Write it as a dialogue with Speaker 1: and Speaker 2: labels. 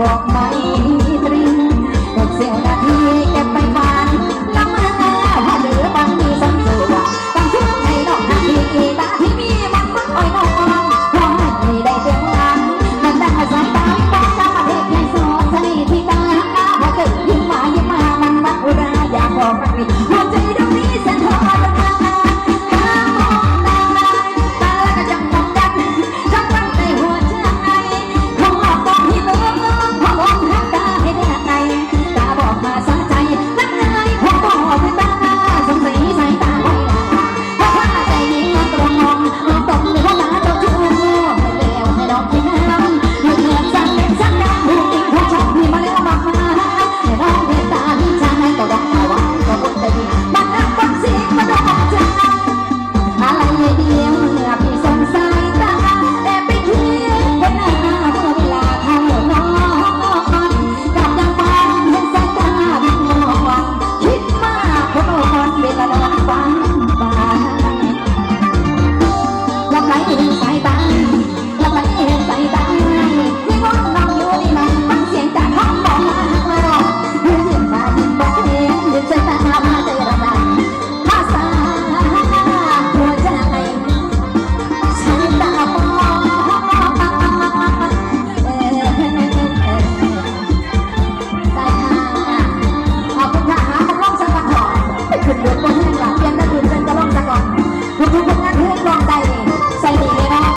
Speaker 1: กอกไม่ตรีหมดเสียงนาที